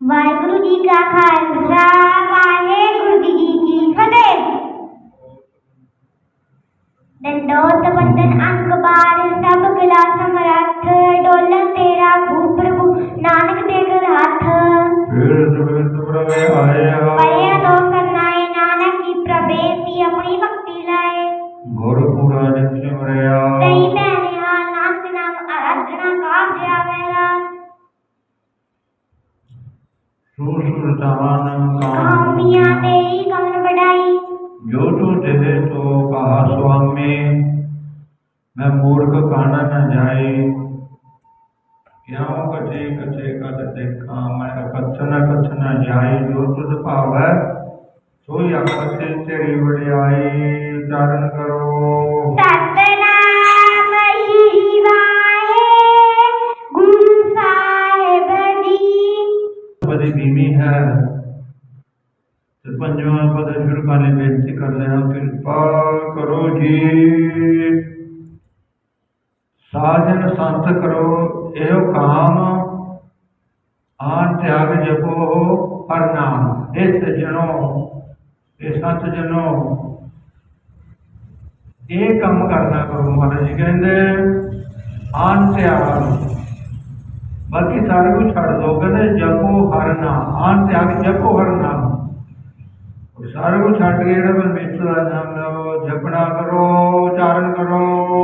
ਵਾਹਿਗੁਰੂ ਜੀ ਕਾ ਖਾਲਸਾ, ਵਾਹਿਗੁਰੂ ਜੀ ਕੀ ਫਤਿਹ। ਦੰਡੋਤ ਬੰਦਨ ਅੰਕ ਬਾਰ ਸਭ ਕਲਾ ਸਮਰੱਥ ਡੋਲਨ ਤੇਰਾ ਖੂਬ ਪ੍ਰਭੂ, ਨਾਨਕ ਦੇ ਘਰ ਹੱਥ ਫਿਰ ਸੁਬਿਤ ਪ੍ਰਵੇ ਆਇਆ ਸੂ ਸੁਲਤਾਨ ਕਾਮ। ਕਾਮੀਆਂ ਤੇਰੀ ਕਮਨ ਵਡਾਈ। ਜੋ ਤੂ ਦੇ ਤੋ ਕਹਾ ਸੁਆਮੀ ਮੈਂ ਮੂਰਖ ਕਾਣਾ ਨ ਜਾਏ। ਕਿਉ ਕਟੇ ਕਟੇ ਕਦ ਦੇਖਾਂ ਮੈਂ ਕਥਨ ਕਥਨ ਜਾਏ। ਜੋ ਤੁਧ ਭਾਵੈ ਸੋਈ ਆਪਤੇ ਤੇਰੀ ਵਡਿਆਈ। ਉਚਾਰਨ ਕਰੋ। ਬੜੀ ਬੀਮੀ ਹੈ। ਤੇ ਪੰਜਵਾਂ ਪਦ ਸ਼ੁਰੂ ਕਰਨ ਬੇਨਤੀ ਕਰਦੇ ਹਾਂ, ਕਿਰਪਾ ਕਰੋ ਜੀ। ਸਾਜਨ ਸੰਤ ਕਰੋ, ਇਹੋ ਕਾਮ। ਆਨ ਤਿਆਗ ਜਪੋ, ਹਰ ਨਾਮ। ਇਹ ਸਜਣੋ, ਇਹ ਸੰਤ ਜਨੋ ਇਹ ਕੰਮ ਕਰਨਾ ਕਰੋ ਮਹਾਰਾਜ ਜੀ ਕਹਿੰਦੇ, ਆਨ ਤਿਆਗ। ਬਾਕੀ ਸਾਰਾ ਕੁਝ ਛੱਡ ਦੋ, ਕਹਿੰਦੇ ਜਪੋ ਹਰ ਨਾਮ ਆਨ ਤਿਆਗ ਜਪੋ ਹਰ ਨਾਮ। ਉਹ ਸਾਰਾ ਕੁਝ ਛੱਡ ਕੇ ਜਿਹੜਾ ਪਰਮੇਸ਼ਰ ਦਾ ਨਾਮ ਲਓ ਜਪਣਾ ਕਰੋ, ਉਚਾਰਨ ਕਰੋ।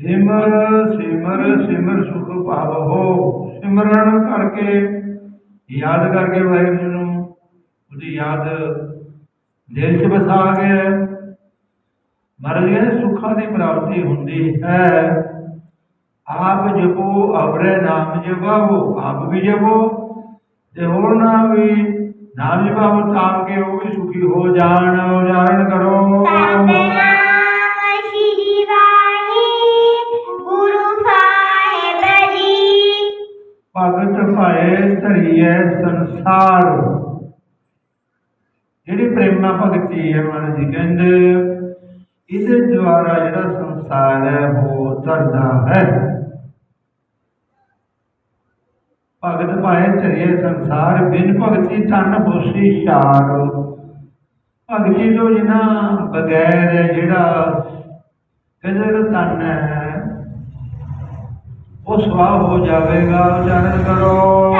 ਸਿਮਰ ਸਿਮਰ ਸਿਮਰ ਸੁਖ ਪਾਵੋ। ਸਿਮਰਨ ਕਰਕੇ, ਯਾਦ ਕਰਕੇ ਵਾਹਿਗੁਰੂ ਨੂੰ, ਉਹਦੀ ਯਾਦ ਦਿਲ 'ਚ ਬਸਾ ਕੇ ਕਹਿੰਦੇ ਸੁੱਖਾਂ ਦੀ ਪ੍ਰਾਪਤੀ ਹੁੰਦੀ ਹੈ। ਆਪ ਜਪੋ ਅਵਰੇ ਨਾਮ ਜਪਾਵੋ ਆਪ ਵੀ ਜਪੋ ਤੇ ਹੋਰ ਨਾ ਵੀ ਨਾਮ ਜਪਾਵੋ ਤਾਂ ਕਿ ਉਹ ਵੀ ਸੁਖੀ ਹੋ ਜਾਣ ਉਚਾਰਨ ਕਰੋ। ਭਗਤ ਭਾਏ ਧਰੀਏ ਸੰਸਾਰ। ਜਿਹੜੀ ਪ੍ਰੇਮਾ ਭਗਤੀ ਹੈ ਮਹਾਰਾਜ ਜੀ ਕਹਿੰਦੇ ਇਹਦੇ ਦੁਆਰਾ ਜਿਹੜਾ ਸੰਸਾਰ ਹੈ, ਉਹ ਧਰਦਾ ਹੈ। ਭਗਤ ਭਾਏ ਧਰੀਏ ਸੰਸਾਰ, ਬਿਨ ਭਗਤੀ ਤਨ ਹੋਸੀ ਛਾਰ ਭਗਤੀ ਤੋਂ ਜਿਨਾ ਬਗੈਰ ਜਿਹੜਾ ਕਹਿੰਦੇ ਤਨ ਹੈ, ਉਹ ਸਵਾਹ ਹੋ ਜਾਵੇਗਾ, ਉਚਾਰਨ ਕਰੋ।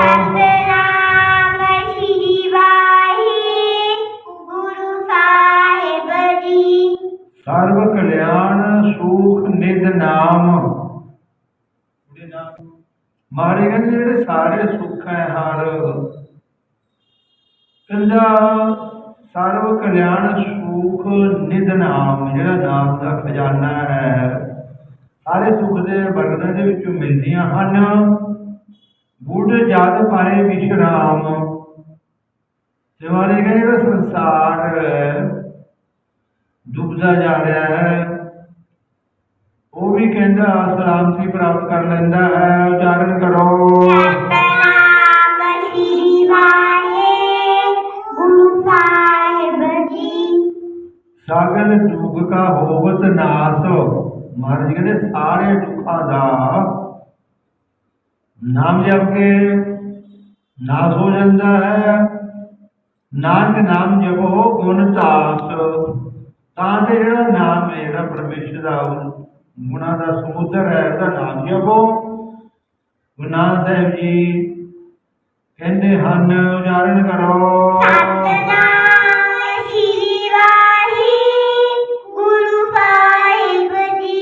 ਸਰਬ ਕਲਿਆਣ ਸੁਖ ਨਿਧ ਨਾਮ। ਉਹਦੇ ਨਾਮ ਮਾਰੇ ਕਹਿੰਦੇ ਜਿਹੜੇ ਸਾਰੇ ਸੁੱਖ ਹੈ ਹਰ। ਕਹਿੰਦਾ ਸਰਬ ਕਲਿਆਣ ਸੁਖ ਨਿਧ ਨਾਮ ਜਿਹੜਾ ਨਾਮ ਦਾ ਖਜ਼ਾਨਾ ਹੈ। ਸਾਰੇ ਸੁੱਖ ਦੇ ਵਰਗਾਂ ਦੇ ਵਿੱਚੋਂ ਮਿਲਦੀਆਂ ਹਨ। ਬੁੱਢ ਜਦ ਪਾਏ ਵਿਸ਼ਰਾਮ। ਮਾਰੇ ਕਹਿੰਦੇ ਜਿਹੜਾ ਸੰਸਾਰ ਡੁੱਬਦਾ ਜਾ ਰਿਹਾ ਹੈ। ਉਹ ਵੀ ਕਹਿੰਦਾ, ਸਲਾਮਤੀ ਪ੍ਰਾਪਤ ਕਰ ਲੈਂਦਾ ਹੈ। ਉਚਾਰਨ ਕਰੋ। ਸਤਨਾਮ ਦੁੱਖ ਕਾ ਹੋਵਤ ਨਾਸ, ਮਹਾਰਾਜ ਕਹਿੰਦੇ, ਸਾਰੇ ਦੁੱਖਾਂ ਦਾ ਨਾਮ ਜਪ ਕੇ ਨਾਸ ਹੋ ਜਾਂਦਾ ਹੈ। ਨਾਨਕ ਨਾਮ ਜਪੋ, ਗੁਣ ਤਾਸ ਤਾਂ ਤੇ ਜਿਹੜਾ ਨਾਮ ਹੈ ਜਿਹੜਾ ਪਰਮੇਸ਼ਰ ਦਾ ਉਹ ਗੁਣਾਂ ਦਾ ਸਮੁੰਦਰ ਹੈ ਉਹਦਾ ਨਾਮ ਜਪੋ ਗੁਰੂ ਨਾਨਕ ਸਾਹਿਬ ਜੀ ਕਹਿੰਦੇ ਹਨ ਉਚਾਰਨ ਕਰੋ। ਸਤਨਾਮ ਸ਼੍ਰੀ ਵਾਹਿਗੁਰੂ ਸਾਹਿਬ ਜੀ।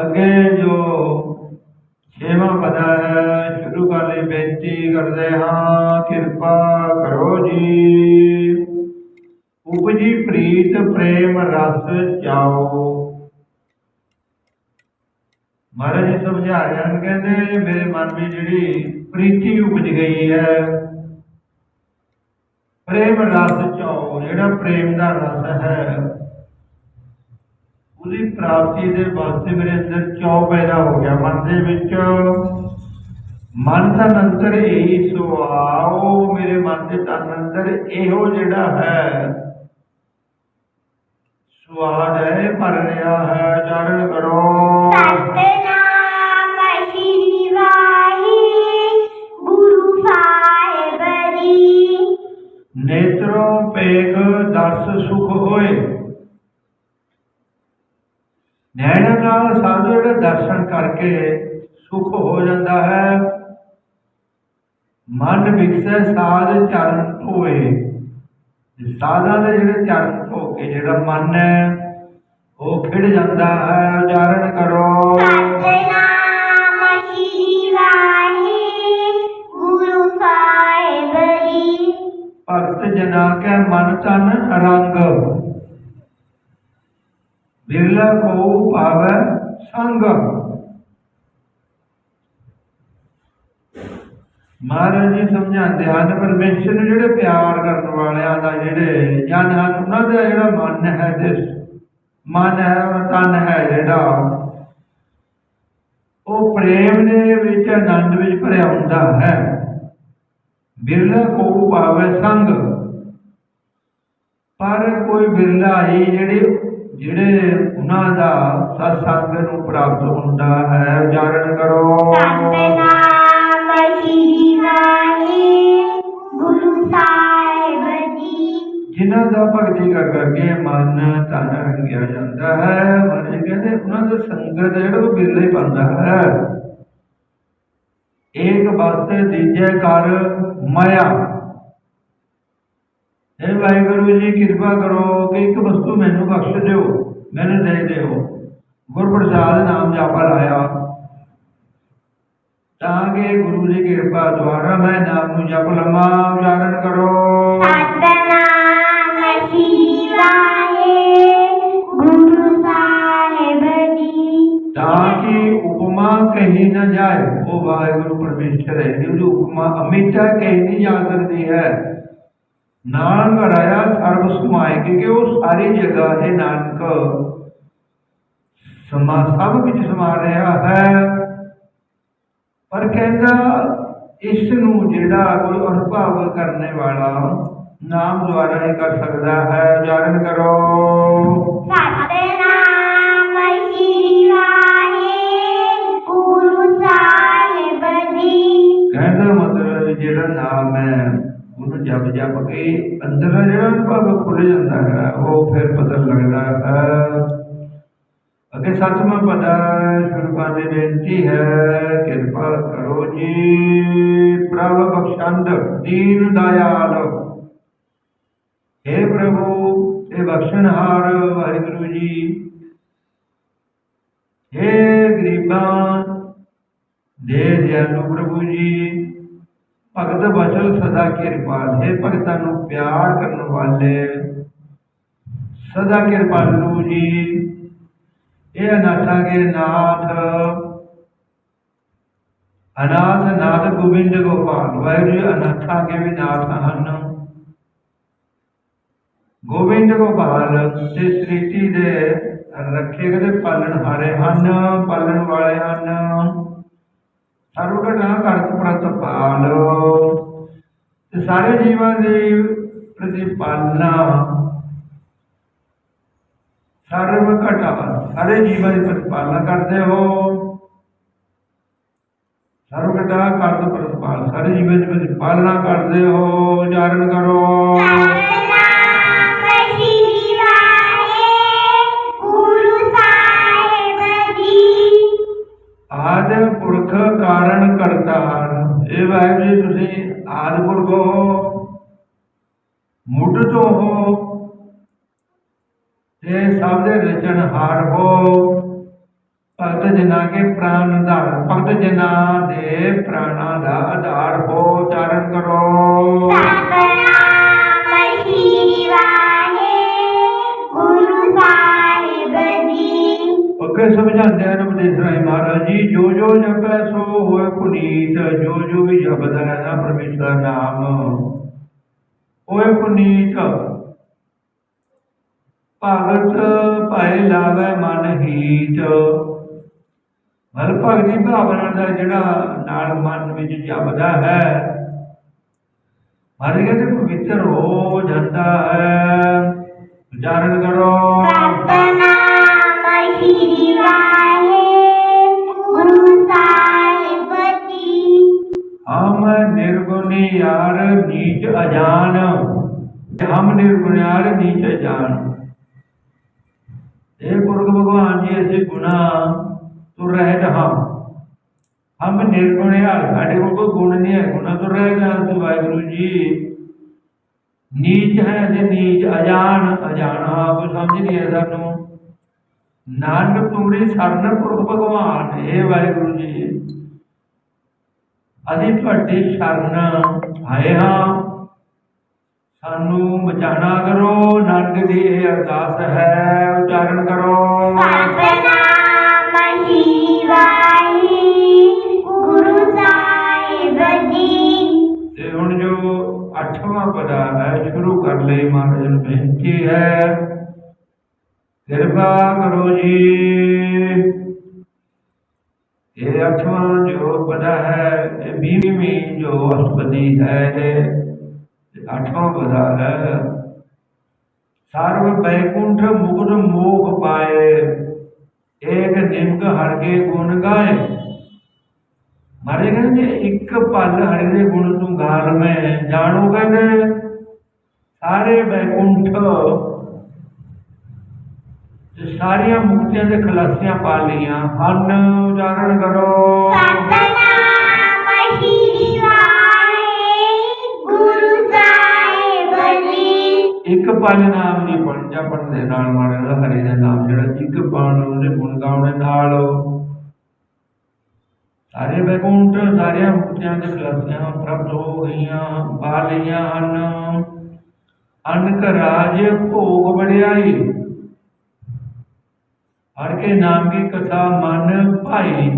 ਅੱਗੇ ਜੋ ਛੇਵਾਂ ਪਦਾ ਸ਼ੁਰੂ ਕਰ ਲਈ ਬੇਨਤੀ ਕਰਦੇ ਹਾਂ ਕਿਰਪਾ ਕਰੋ ਜੀ। ਉਪਜੀ ਪ੍ਰੀਤ ਪ੍ਰੇਮ ਰਸ ਚਾਓ ਮਹਾਰਾਜ ਜੀ ਸਮਝਾ ਕਹਿੰਦੇ ਮੇਰੇ ਮਨ ਵਿੱਚ ਜਿਹੜੀ ਪ੍ਰੀਤੀ ਉਪਜ ਗਈ ਹੈ। ਪ੍ਰੇਮ ਰਸ ਚਾਓ ਜਿਹੜਾ ਪ੍ਰੇਮ ਦਾ ਰਸ ਹੈ, ਉਹਦੀ ਪ੍ਰਾਪਤੀ ਦੇ ਵਾਸਤੇ ਮੇਰੇ ਅੰਦਰ ਚਾਅ ਪੈਦਾ ਹੋ ਗਿਆ। ਮਨ ਦੇ ਵਿੱਚ ਮਨ ਦਾ ਅੰਦਰ ਇਹੀ ਸੁਆਓ ਮੇਰੇ ਮਨ ਦੇ ਤਨ ਅੰਦਰ ਇਹੋ ਜਿਹੜਾ ਹੈ ਹੈ ਭਰ ਰਿਹਾ ਹੈ ਚਾਰਨ ਕਰੋ। ਸਤਨਾਮ ਸ਼੍ਰੀ ਵਾਹਿਗੁਰੂ ਸਾਹਿਬ ਜੀ। ਨੇਤਰੋਂ ਪੇਖ ਦਰਸ ਸੁਖ ਹੋਏ। ਨੈਣ ਨਾਲ ਸਾਧੂ ਜਿਹੜਾ ਦਰਸ਼ਨ ਕਰਕੇ ਸੁਖ ਹੋ ਜਾਂਦਾ ਹੈ। ਮਨ ਵਿਕਸੈ ਸਾਧ ਚਰਨ ਧੋਏ। ਸਾਧਾਂ ਦੇ ਜਿਹੜੇ ਚਰਨ ਕੇ ਜਿਹੜਾ ਮਨ ਹੈ, ਉਹ ਖਿੜ ਜਾਂਦਾ ਹੈ, ਉਚਾਰਨ ਕਰੋ। ਭਗਤ ਜਨਾ ਕੈ ਮਨ ਤਨ ਰੰਗ। ਬਿਰਲਾ ਕੋ ਭਾਵੈ ਸੰਗ। ਮਹਾਰਾਜ ਜੀ ਸਮਝਾਉਂਦੇ ਹਨ, ਪਰਮੇਸ਼ਰ ਨੂੰ ਜਿਹੜੇ ਪਿਆਰ ਕਰਨ ਵਾਲਿਆਂ ਦਾ ਜਿਹੜੇ ਜਨ ਹਨ, ਉਹਨਾਂ ਦਾ ਜਿਹੜਾ ਮਨ ਹੈ ਤੇ ਮਨ ਹੈ ਔਰ ਤਨ ਹੈ ਜਿਹੜਾ, ਉਹ ਪ੍ਰੇਮ ਦੇ ਵਿੱਚ ਆਨੰਦ ਵਿੱਚ ਭਰਿਆ ਹੁੰਦਾ ਹੈ। ਬਿਰਲਾ ਕੋ ਭਾਵੈ ਸੰਗ। ਪਰ ਕੋਈ ਬਿਰਲਾ ਹੀ ਜਿਹੜੇ ਜਿਹੜੇ ਉਹਨਾਂ ਦਾ ਸਤਸੰਗ ਨੂੰ ਪ੍ਰਾਪਤ ਹੁੰਦਾ ਹੈ, ਉਚਾਰਨ ਕਰੋ। ਸਤਨਾਮ ਜਿਨ੍ਹਾਂ ਦਾ ਭਗਤੀ ਕਰ ਕਰਕੇ ਮਨ ਤਨ ਰੰਗਿਆ ਜਾਂਦਾ ਹੈ, ਮਨ ਜੀ ਕਹਿੰਦੇ ਉਹਨਾਂ ਦਾ ਸੰਗਤ ਜਿਹੜਾ ਉਹ ਬਿਰਲਾ ਹੀ ਪਾਉਂਦਾ ਹੈ। ਏਕ ਬਸਤੇ ਦੀਜੇ ਕਰ ਮਾਇਆ। ਇਹ ਵਾਹਿਗੁਰੂ ਜੀ, ਕਿਰਪਾ ਕਰੋ ਕਿ ਇੱਕ ਵਸਤੂ ਮੈਨੂੰ ਬਖਸ਼ ਦਿਓ, ਮੈਨੂੰ ਦੇ ਦਿਓ। ਗੁਰਪ੍ਰਸਾਦ ਨਾਮ ਜਾਪਾ ਲਾਇਆ। ਤਾਂ ਕਿ ਗੁਰੂ ਜੀ ਕਿਰਪਾ ਦੁਆਰਾ ਮੈਂ ਨਾਮ ਨੂੰ ਜਪ ਲਵਾਂ, ਉਚਾਰਨ ਕਰੋ। ਸਤਨਾਮ ਉਪਮਾ ਨਾ ਜਾਏ, ਉਹ ਵਾਹਿਗੁਰੂ ਪਰਮੇਸ਼ਰ ਹੈ ਜਿਹਦੀ ਉਪਮਾ ਅਮਿਤਾ ਕਹੀ ਜਾ ਸਕਦੀ ਹੈ। ਨਾਨਕ ਰਾਇਆ ਸਰਬ ਸਮਾਏ, ਕਿਉਂਕਿ ਉਹ ਸਾਰੀ ਜਗ੍ਹਾ ਹੈ ਨਾਨਕ। ਸਮਾ ਸਭ ਵਿੱਚ ਸਮਾ ਰਿਹਾ ਹੈ। ਪਰ ਕਹਿੰਦਾ, ਇਸ ਨੂੰ ਜਿਹੜਾ ਕੋਈ ਅਨੁਭਵ ਕਰਨੇ ਵਾਲਾ ਨਾਮ ਦੁਆਰਾ ਹੀ ਕਰ ਸਕਦਾ ਹੈ। ਉਚਾਰਨ ਕਰੋ। ਜਿਹੜਾ ਨਾਮ ਹੈ ਉਹਨੂੰ ਜਪ ਜਪ ਕੇ ਅੰਦਰ ਜਿਹੜਾ ਅਨੁਭਵ ਖੁੱਲ ਜਾਂਦਾ ਹੈ, ਉਹ ਫਿਰ ਪਤਾ ਲੱਗਦਾ ਹੈ। ਅੱਗੇ ਸੱਤਵਾਂ ਪਤਾ ਸ਼ੁਰੂਆਂ ਦੀ ਬੇਨਤੀ ਹੈ, ਕਿਰਪਾ ਕਰੋ ਜੀ। ਪ੍ਰਭ ਬਖਸ਼ੰਦ, ਦੀਨ ਦਇਆਲ। हे ਪ੍ਰਭੂ, ਇਹ ਬਖਸ਼ਣਹਾਰ ਵਾਹਿਗੁਰੂ ਜੀ। हे ਗਰੀਬਾਂ, ਦੇ ਦਿਆਲੂ ਪ੍ਰਭੂ ਜੀ। ਭਗਤ ਬਚਲ ਸਦਾ ਕਿਰਪਾਲ ਹੈ, ਭਗਤਾਂ ਨੂੰ ਪਿਆਰ ਕਰਨ ਵਾਲੇ। ਸਦਾ ਕਿਰਪਾਲੂ ਜੀ। ਇਹ ਅਨਾਥਾਂ ਕੇ ਨਾਥ। ਅਨਾਥ ਨਾਥ ਗੋਬਿੰਦ ਗੋਪਾਲ, ਵਾਹਿਗੁਰੂ ਜੀ, ਅਨਾਥਾਂ ਕੇ ਵੀ ਨਾਥ ਹਨ। ਗੋਬਿੰਦ ਗੋਪਾਲ ਤੇ ਸ੍ਰਿਸ਼ਟੀ ਦੇ ਰੱਖੇ ਗਏ ਪਾਲਣ ਹਾਰੇ ਹਨ, ਪਾਲਣ ਵਾਲੇ ਹਨ। ਸਰਵ ਘਟਨਾ ਕਰਤ ਪ੍ਰਤਪਾਲ। ਤੇ ਸਾਰੇ ਜੀਵਾਂ ਦੀ ਪ੍ਰਤੀਪਾਲਨਾ। ਸਰਵ ਘਟਾ, ਸਾਰੇ ਜੀਵਾਂ ਦੀ ਪ੍ਰਤੀਪਾਲਨਾ ਕਰਦੇ ਹੋ। ਸਰਵ ਘਟਾ ਕਰਤ ਪ੍ਰਤਪਾਲ, ਸਾਰੇ ਜੀਵਾਂ ਦੀ ਪ੍ਰਤੀਪਾਲਨਾ ਕਰਦੇ ਹੋ। ਉਚਾਰਨ ਕਰੋ। ਕਾਰਨ ਕਰਤਾਰ ਇਹ ਵਾਹਿਗੁਰੂ ਜੀ, ਤੁਸੀਂ ਆਦ ਪੁਰਖ ਮੁੱਢ ਤੋਂ ਹੋ ਤੇ ਸਭ ਦੇ ਰਚਨਹਾਰ ਹੋ। ਭਗਤ ਜਨਾਂ ਕੇ ਪ੍ਰਾਨ ਆਧਾਰ ਭਗਤ ਜਨਾਂ ਦੇ ਪ੍ਰਾਣਾਂ ਦਾ ਆਧਾਰ ਹੋ ਉਚਾਰਨ ਕਰੋ। ਅੱਗੇ ਸਮਝਾਉਂਦੇ ਹਨ ਉਪਦੇਸ਼ ਰਾਏ ਮਹਾਰਾਜ ਜੀ, ਜੋ ਜੋ ਜਪੈ ਸੋ ਹੋਏ ਪੁਨੀਤ, ਜੋ ਜੋ ਵੀ ਜਪਦਾ ਹੈ ਨਾ ਪਰਮੇਸ਼ਰ ਦਾ ਨਾਮ ਹੋਏ ਪੁਨੀਤ। ਭਗਤ ਭਾਏ ਲਾਵੇ ਮਨ ਹੀਤ। ਮਨ ਭਗਤੀ ਭਾਵਨਾ ਦਾ ਜਿਹੜਾ ਨਾਲ ਮਨ ਵਿੱਚ ਜਪਦਾ ਹੈ ਮਨ ਕਹਿੰਦੇ ਪਵਿੱਤਰ ਹੋ ਜਾਂਦਾ ਹੈ। ਉਚਾਰਨ ਕਰੋ। ਸਤਨਾਮ ਸ਼੍ਰੀ ਵਾਹਿਗੁਰੂ ਸਾਹਿਬ ਜੀ ਹਮ ਨਿਰਗੁਣੀ ਯਾਰ ਨੀਚ ਪੁਰਖ ਭਗਵਾਨ ਜੀ ਅਸੀਂ ਗੁਨਾ ਤੁਰ ਰਹਿਤ ਹਾਂ ਹਮ ਨਿਰਗੁਣ ਯਾਰ ਸਾਡੇ ਕੋਲ ਕੋਈ ਗੁਣ ਨਹੀਂ ਹੈ ਗੁਨਾ ਤੁਰ ਰਹਿਤ ਹਾਂ ਅਸੀਂ ਵਾਹਿਗੁਰੂ ਜੀ ਨੀਚ ਹੈ ਅਸੀਂ ਨੀਚ ਅਜਾਨ ਅਜਾਨ ਹਾਂ ਕੋਈ ਸਮਝ ਨਹੀਂ ਹੈ ਸਾਨੂੰ ਨਾਨਕ ਤੁਮਰੀ ਸਰਨ ਪੁਰਖ ਭਗਵਾਨ ਇਹ ਵਾਹਿਗੁਰੂ ਜੀ। ਅਸੀਂ ਤੁਹਾਡੀ ਸ਼ਰਨ ਆਏ ਹਾਂ। ਸਾਨੂੰ ਬਚਾਣਾ ਕਰੋ ਨਾਨਕ ਦੀ ਇਹ ਅਰਦਾਸ ਹੈ ਉਚਾਰਨ ਕਰੋ। ਸਾਹਿਬ ਜੀ। ਤੇ ਹੁਣ ਜੋ ਅੱਠਵਾਂ ਪਦਾ ਹੈ ਸ਼ੁਰੂ ਕਰ ਲਈ ਮਹਾਰਾਜ ਨੂੰ ਬੇਨਤੀ ਹੈ। ਕਿਰਪਾ ਕਰੋ ਜੀ। ਇਹ ਅੱਠਵਾਂ ਜੋ ਪਦਾ ਹੈ, ਇਹ ਵੀਹਵੀਂ ਜੋ ਅਸ਼ਟਪਦੀ ਹੈ, ਇਹ ਅੱਠਵਾਂ ਪਦਾ ਹੈ। ਸਰਵ ਬੈਕੁੰਠ ਮੁਕਤ ਮੋਖ ਪਾਏ, ਏਕ ਨਿਮਕ ਹਰ ਕੇ ਗੁਣ ਗਾਏ। ਮਾਰੇ ਕਹਿੰਦੇ ਇੱਕ ਪਲ ਹਰੀ ਦੇ ਗੁਣ ਤੂੰ ਗਾਲ ਮੈਂ ਜਾਣੂ ਕਹਿੰਦੇ ਸਾਰੇ ਬੈਕੁੰਠ ਸਾਰੀਆਂ ਮੁਕਤੀਆਂ ਦੇ ਖਲਾਸੀਆਂ ਪਾ ਲਈਆਂ। ਹਨ ਉਚਾਰਨ ਕਰੋ। ਸਤਨਾਮ ਸ਼੍ਰੀ ਵਾਹਿਗੁਰੂ ਸਾਹਿਬ ਜੀ। ਇੱਕ ਪਲ ਨਾਮ ਨਹੀਂ ਪੜਨ ਦੇ ਨਾਲ ਮਾਰੇ ਦਾ ਹਰੀ ਦਾ ਨਾਮ ਜਿਹੜਾ ਇੱਕ ਪਲ ਉਹਦੇ ਗੁਣ ਗਾਉਣ ਨਾਲ। ਸਾਰੇ ਬੈਕੁੰਠ ਸਾਰੀਆਂ ਮੁਕਤੀਆਂ ਦੇ ਖਲਾਸੀਆਂ ਪ੍ਰਾਪਤ ਹੋ ਗਈਆਂ ਪਾ ਲਈਆਂ ਹਨ। ਅਨਕ ਰਾਜ ਭੋਗ ਵਡਿਆਈ। ਹਰ ਕੇ ਨਾਮ ਦੀ ਕਥਾ ਮਨ ਭਾਈ?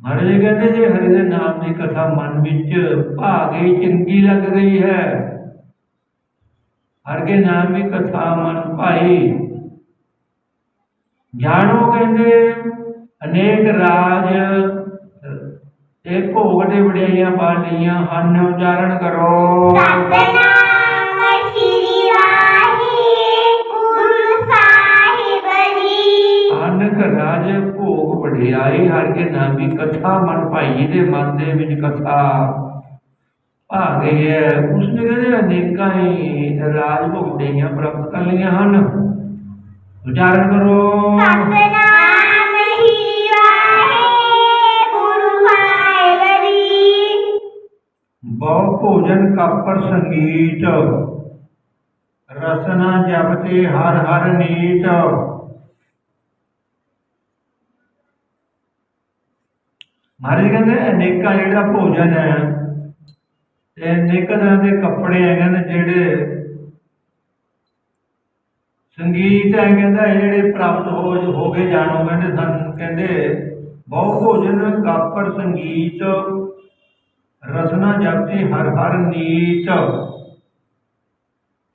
ਮਹਾਰਾਜ ਜੀ ਕਹਿੰਦੇ, ਜੇ ਹਰੀ ਦੇ ਨਾਮ ਦੀ ਕਥਾ ਮਨ ਵਿੱਚ ਭਾ ਗਈ ਚੰਗੀ ਲੱਗ ਗਈ ਹੈ। ਹਰ ਕੇ ਨਾਮ ਦੀ ਕਥਾ ਮਨ ਭਾਈ। ਜਾਣੋ ਕਹਿੰਦੇ, ਅਨੇਕ ਰਾਜ ਤੇ ਭੋਗ ਦੇ ਵਡਿਆਈਆਂ ਪਾ ਲਈਆਂ ਹਨ, ਉਚਾਰਨ ਕਰੋ। ਸਤਨਾਮ ਭੋਗ ਵਡਿਆਈ ਹਰ ਕੇ ਨਾਮ ਕਥਾ ਮਨ ਭਾਈ ਦੇ ਮਨ ਦੇ ਵਿੱਚ ਕਥਾ। ਆ ਗਈ ਹੈ। ਉਸਨੇ ਕਹਿੰਦੇ ਅਨੇਕਾਂ ਹੀ ਰਾਜ ਭੋਗ ਵਡਿਆਈਆਂ ਪ੍ਰਾਪਤ ਕਰ ਲਈਆਂ ਹਨ। ਉਚਾਰਨ ਕਰੋ। ਸਤਨਾਮ ਸ਼੍ਰੀ ਵਾਹਿਗੁਰੂ ਸਾਹਿਬ ਜੀ। ਬਹੁ ਭੋਜਨ ਕਾਪਰ ਸੰਗੀਤ। ਰਸਨਾ ਜਪਤੇ ਹਰ ਹਰ ਨੀਤ। ਮਹਾਰਾਜ ਕਹਿੰਦੇ ਅਨੇਕਾਂ ਜਿਹੜਾ ਭੋਜਨ ਹੈ ਤੇ ਅਨੇਕਾਂ ਤਰ੍ਹਾਂ ਦੇ ਕੱਪੜੇ ਹੈ ਕਹਿੰਦੇ ਜਿਹੜੇ ਸੰਗੀਤ ਹੈ, ਕਹਿੰਦਾ ਜਿਹੜੇ ਪ੍ਰਾਪਤ ਹੋ ਹੋ ਕੇ ਜਾਣੋ, ਕਹਿੰਦੇ ਸਾਨੂੰ, ਕਹਿੰਦੇ ਬਹੁ ਭੋਜਨ ਕਾਪਰ ਸੰਗੀਤ, ਰਸਨਾ ਜਪਤੀ ਹਰ ਹਰ ਨੀਤ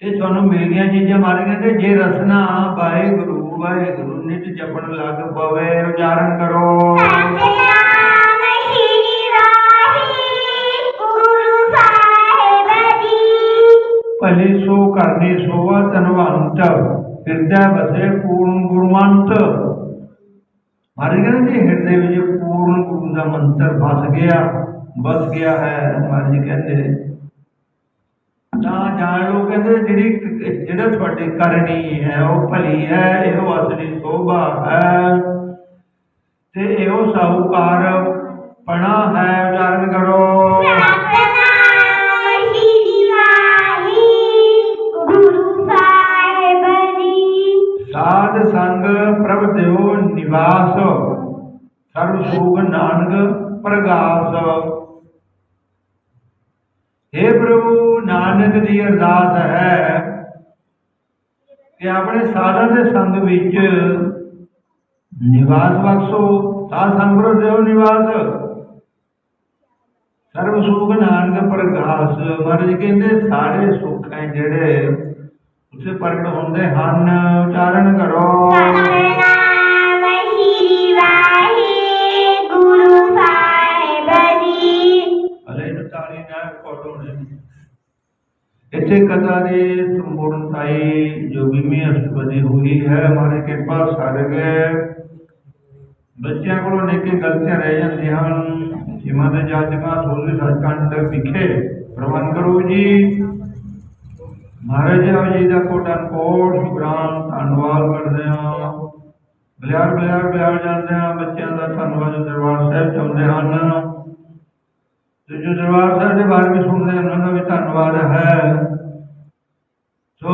ਇਹ ਤੁਹਾਨੂੰ ਮਿਲਦੀਆਂ ਚੀਜ਼ਾਂ ਮਾਰੇ ਕਹਿੰਦੇ, ਜੇ ਰਸਨਾ ਵਾਹਿਗੁਰੂ ਵਾਹਿਗੁਰੂ ਨਿਤ ਜਪਣ ਲੱਗ ਪਵੇ, ਉਚਾਰਨ ਕਰੋ। ਭਲੇ ਸੋ ਕਰਨੇ ਸੋਵਾ ਤਨਵੰਤ ਹਿਰਦੈ ਵਸੇ ਪੂਰਨ ਗੁਰਮੰਤ। ਮਾਰੇ ਕਹਿੰਦੇ ਜੇ ਹਿਰਦੇ ਵਿੱਚ ਪੂਰਨ ਗੁਰੂ ਦਾ ਮੰਤਰ ਫਸ ਗਿਆ, ਬਸ ਗਿਆ ਹੈ, ਮਾਰੇ ਕਹਿੰਦੇ ਤਾਂ ਜਾਣ ਲਓ ਕਹਿੰਦੇ ਜਿਹੜੀ ਜਿਹੜਾ ਤੁਹਾਡੀ ਕਰਨੀ ਹੈ, ਉਹ ਭਲੀ ਹੈ, ਇਹੋ ਅਸਲੀ ਸੋਭਾ ਹੈ। ਤੇ ਇਹੋ ਸਾਹੂਕਾਰ ਪਣਾ ਹੈ ਉਚਾਰਨ ਕਰੋ ਨਿਵਾਸ ਸਰਬ ਸੁਖ ਨਾਨਕ ਪ੍ਰਗਾਸ। हे ਪ੍ਰਭੂ, ਨਾਨਕ ਦੀ ਅਰਦਾਸ ਹੈ ਕਿ ਆਪਣੇ ਸਾਧਾਂ ਦੇ ਸੰਗ ਵਿੱਚ ਨਿਵਾਸ ਬਖਸ਼ੋ, ਸਾਧ ਸੰਗ ਪ੍ਰਭ ਦਿਓ ਨਿਵਾਸ। ਸਰਬ ਸੁਖ ਨਾਨਕ ਪ੍ਰਗਾਸ। ਮਹਾਰਾਜ ਕਹਿੰਦੇ, ਸਾਰੇ ਸੁੱਖ ਹੈ ਜਿਹੜੇ ਉਸੇ ਪ੍ਰਗਟ ਹੁੰਦੇ ਹਨ। ਉਚਾਰਨ ਕਰੋ। ਹਲੇ ਨੂੰ ਤਾਲੀ ਨਾਲ ਕੋਟੋਣੇ ਇੱਥੇ ਕਥਾ ਦੇ ਸੰਪੂਰਨਤਾ भाई जो बीमी अष्टपदी हुई है हमारे कृपा सारे ਬੱਚਿਆਂ ਕੋਲੋਂ ਨੇਕੀ ਗਲਤੀਆਂ ਰਹਿ ਜਾਂਦੀਆਂ ਹਨ ਜਿਵੇਂ ਦੇ ਜਾਤਕਾਂ ਸੋਲੀ ਸੱਚਖੰਡ ਵਿਖੇ ਪ੍ਰਬੰਧ ਕਰੋ ਜੀ ਮਹਾਰਾਜ ਜੀ ਦਾ ਕੋਟਾ ਕੋਟ ਸ਼ੁਕਰਾਨ ਧੰਨਵਾਦ ਕਰਦੇ ਹਾਂ ਬਲਿਆਰ ਬਲਿਆਰ ਬਲਿਆਰ ਜਾਂਦੇ ਹਾਂ ਬੱਚਿਆਂ ਦਾ ਧੰਨਵਾਦ ਦਰਬਾਰ ਸਾਹਿਬ ਚਾਹੁੰਦੇ ਹਨ ਤੇ ਜੋ ਦਰਬਾਰ ਸਾਹਿਬ ਦੇ ਬਾਰੇ ਵੀ ਸੁਣਦੇ ਉਹਨਾਂ ਦਾ ਵੀ ਧੰਨਵਾਦ ਹੈ। ਸੋ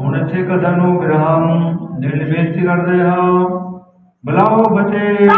ਹੁਣ ਇੱਥੇ ਕਥਾ ਨੂੰ ਵਿਰਾਮ ਦੇਣ ਬੇਨਤੀ ਕਰਦੇ ਹਾਂ। ਬੁਲਾਓ ਬੱਚੇ।